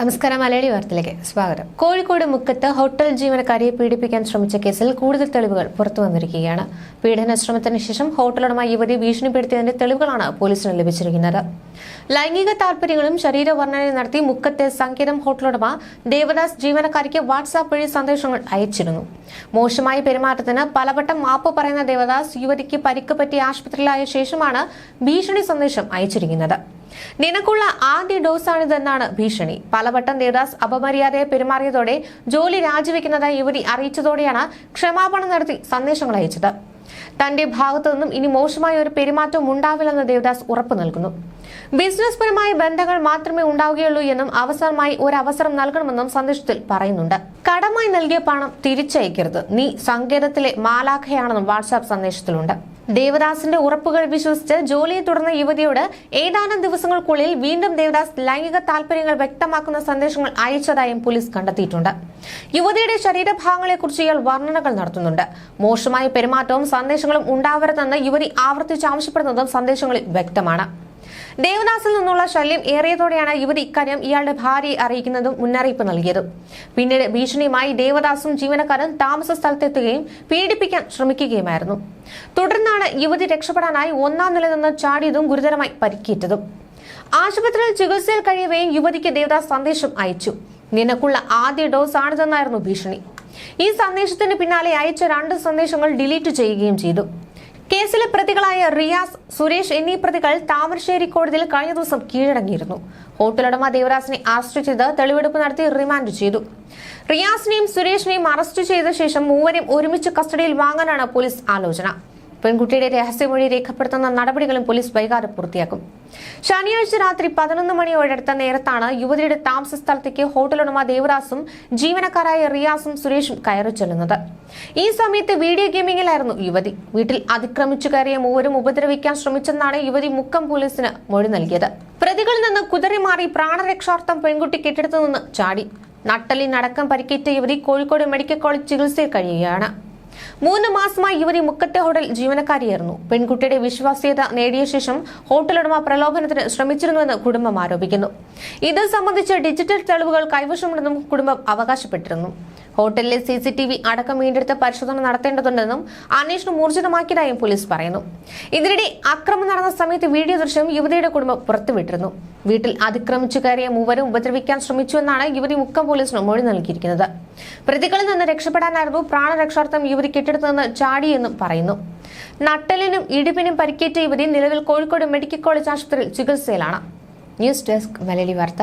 നമസ്കാരം മലയാളി വാർത്തയിലേക്ക് സ്വാഗതം. കോഴിക്കോട് മുക്കത്ത് ഹോട്ടൽ ജീവനക്കാരിയെ പീഡിപ്പിക്കാൻ ശ്രമിച്ച കേസിൽ കൂടുതൽ തെളിവുകൾ പുറത്തു വന്നിരിക്കുകയാണ്. പീഡന ശ്രമത്തിന് ശേഷം ഹോട്ടലുടമ യുവതി ഭീഷണിപ്പെടുത്തിയതിന്റെ തെളിവുകളാണ് പോലീസിന് ലഭിച്ചിരിക്കുന്നത്. ലൈംഗിക താൽപര്യങ്ങളും ശരീരവർണനയും നടത്തി മുക്കത്തെ സംഗീതം ഹോട്ടലുടമ ദേവദാസ് ജീവനക്കാരിക്ക് വാട്സാപ്പ് വഴി സന്ദേശങ്ങൾ അയച്ചിരുന്നു. മോശമായ പെരുമാറ്റത്തിന് പലവട്ടം മാപ്പ് പറയുന്ന ദേവദാസ് യുവതിക്ക് പരിക്ക് പറ്റി ആശുപത്രിയിലായ ശേഷമാണ് ഭീഷണി സന്ദേശം അയച്ചിരിക്കുന്നത്. നിനക്കുള്ള ആദ്യ ഡോസാണിതെന്നാണ് ഭീഷണി. പലവട്ടം ദേവദാസ് അപമര്യാദയെ പെരുമാറിയതോടെ ജോലി രാജിവെക്കുന്നതായി യുവതി അറിയിച്ചതോടെയാണ് ക്ഷമാപണം നടത്തി സന്ദേശങ്ങൾ അയച്ചത്. തന്റെ ഭാഗത്തു നിന്നും ഇനി മോശമായ ഒരു പെരുമാറ്റവും ഉണ്ടാവില്ലെന്ന് ദേവദാസ് ഉറപ്പു നൽകുന്നു. ബിസിനസ് പരമായ ബന്ധങ്ങൾ മാത്രമേ ഉണ്ടാവുകയുള്ളൂ എന്നും അവസരമായി ഒരു അവസരം നൽകണമെന്നും സന്ദേശത്തിൽ പറയുന്നുണ്ട്. കടമായി നൽകിയ പണം തിരിച്ചയക്കരുത്. നീ സങ്കേതത്തിലെ മാലാഖയാണെന്നും വാട്സാപ്പ് സന്ദേശത്തിലുണ്ട്. ദേവദാസിന്റെ ഉറപ്പുകൾ വിശ്വസിച്ച് ജോലിയെ തുടർന്ന യുവതിയോട് ഏതാനും ദിവസങ്ങൾക്കുള്ളിൽ വീണ്ടും ദേവദാസ് ലൈംഗിക താൽപര്യങ്ങൾ വ്യക്തമാക്കുന്ന സന്ദേശങ്ങൾ അയച്ചതായും പോലീസ് കണ്ടെത്തിയിട്ടുണ്ട്. യുവതിയുടെ ശരീരഭാഗങ്ങളെക്കുറിച്ച് ഇയാൾ വർണനകൾ നടത്തുന്നുണ്ട്. മോശമായ പെരുമാറ്റവും സന്ദേശങ്ങളും ഉണ്ടാവരുതെന്ന് യുവതി ആവർത്തിച്ച് ആവശ്യപ്പെടുന്നതും സന്ദേശങ്ങളിൽ വ്യക്തമാണ്. ദേവദാസിൽ നിന്നുള്ള ശല്യം ഏറിയതോടെയാണ് യുവതി ഇക്കാര്യം ഇയാളുടെ ഭാര്യയെ അറിയിക്കുന്നതും മുന്നറിയിപ്പ് നൽകിയതും. പിന്നീട് ഭീഷണിയുമായി ദേവദാസും ജീവനക്കാരും താമസ സ്ഥലത്തെത്തുകയും പീഡിപ്പിക്കാൻ ശ്രമിക്കുകയുമായിരുന്നു. തുടർന്നാണ് യുവതി രക്ഷപ്പെടാനായി ഒന്നാം നില നിന്ന് ചാടിയതും ഗുരുതരമായി പരിക്കേറ്റതും. ആശുപത്രിയിൽ ചികിത്സയിൽ കഴിയവെയും യുവതിക്ക് ദേവദാസ് സന്ദേശം അയച്ചു. നിനക്കുള്ള ആദ്യ ഡോസ് ആണിതെന്നായിരുന്നു ഭീഷണി. ഈ സന്ദേശത്തിന് പിന്നാലെ അയച്ച രണ്ട് സന്ദേശങ്ങൾ ഡിലീറ്റ് ചെയ്യുകയും ചെയ്തു. കേസിലെ പ്രതികളായ റിയാസ് സുരേഷ് എന്നീ പ്രതികൾ താമരശ്ശേരി കോടതിയിൽ കഴിഞ്ഞ ദിവസം കീഴടങ്ങിയിരുന്നു. ഹോട്ടലുടമ ദേവരാസിനെ അറസ്റ്റ് ചെയ്ത് തെളിവെടുപ്പ് നടത്തി റിമാൻഡ് ചെയ്തു. റിയാസിനെയും സുരേഷിനെയും അറസ്റ്റ് ചെയ്ത ശേഷം മൂവരെയും ഒരുമിച്ച് കസ്റ്റഡിയിൽ വാങ്ങാനാണ് പോലീസ് ആലോചന. പെൺകുട്ടിയുടെ രഹസ്യമൊഴി രേഖപ്പെടുത്തുന്ന നടപടികളും പോലീസ് വൈകാതെ പൂർത്തിയാക്കും. ശനിയാഴ്ച രാത്രി പതിനൊന്ന് മണിയോടടുത്ത നേരത്താണ് യുവതിയുടെ താമസ സ്ഥലത്തേക്ക് ഹോട്ടലുടമ ദേവദാസും ജീവനക്കാരായ റിയാസും സുരേഷും കയറി ചെല്ലുന്നത്. ഈ സമയത്ത് വീഡിയോ ഗെയിമിംഗിലായിരുന്നു യുവതി. വീട്ടിൽ അതിക്രമിച്ചു കയറിയ മൂവരും ഉപദ്രവിക്കാൻ ശ്രമിച്ചെന്നാണ് യുവതി മുക്കം പോലീസിന് മൊഴി നൽകിയത്. പ്രതികളിൽ നിന്ന് കുതിരി മാറി പ്രാണരക്ഷാർത്ഥം പെൺകുട്ടി കെട്ടിടത്തു നിന്ന് ചാടി. നട്ടലിനടക്കം പരിക്കേറ്റ യുവതി കോഴിക്കോട് മെഡിക്കൽ കോളേജ് ചികിത്സയിൽ കഴിയുകയാണ്. മൂന്ന് മാസമായി യുവതി മുക്കത്തെ ഹോട്ടൽ ജീവനക്കാരിയായിരുന്നു. പെൺകുട്ടിയുടെ വിശ്വാസ്യത നേടിയ ശേഷം ഹോട്ടലുടമ പ്രലോഭനത്തിന് ശ്രമിച്ചിരുന്നുവെന്ന് കുടുംബം ആരോപിക്കുന്നു. ഇത് സംബന്ധിച്ച് ഡിജിറ്റൽ തെളിവുകൾ കൈവശമുണ്ടെന്നും കുടുംബം അവകാശപ്പെട്ടിരുന്നു. ഹോട്ടലിലെ സി സി ടി വി അടക്കം വീണ്ടെടുത്ത് പരിശോധന നടത്തേണ്ടതുണ്ടെന്നും അന്വേഷണം ഊർജിതമാക്കിയതായും പോലീസ് പറയുന്നു. ഇതിനിടെ അക്രമം നടന്ന സമയത്ത് വീഡിയോ ദൃശ്യം യുവതിയുടെ കുടുംബം പുറത്തുവിട്ടിരുന്നു. വീട്ടിൽ അതിക്രമിച്ചു കയറിയ മൂവരും ഉപദ്രവിക്കാൻ ശ്രമിച്ചുവെന്നാണ് യുവതി മുക്കം പോലീസിന് മൊഴി നൽകിയിരിക്കുന്നത്. പ്രതികളിൽ നിന്ന് രക്ഷപ്പെടാനായിരുന്നു പ്രാണരക്ഷാർത്ഥം യുവതി കെട്ടിടത്തു നിന്ന് ചാടിയെന്നും പറയുന്നു. നട്ടലിനും ഇടിപ്പിനും പരിക്കേറ്റ യുവതി നിലവിൽ കോഴിക്കോട് മെഡിക്കൽ കോളേജ് ആശുപത്രിയിൽ ചികിത്സയിലാണ്. ന്യൂസ് ഡെസ്ക് മലയാളി വാർത്ത.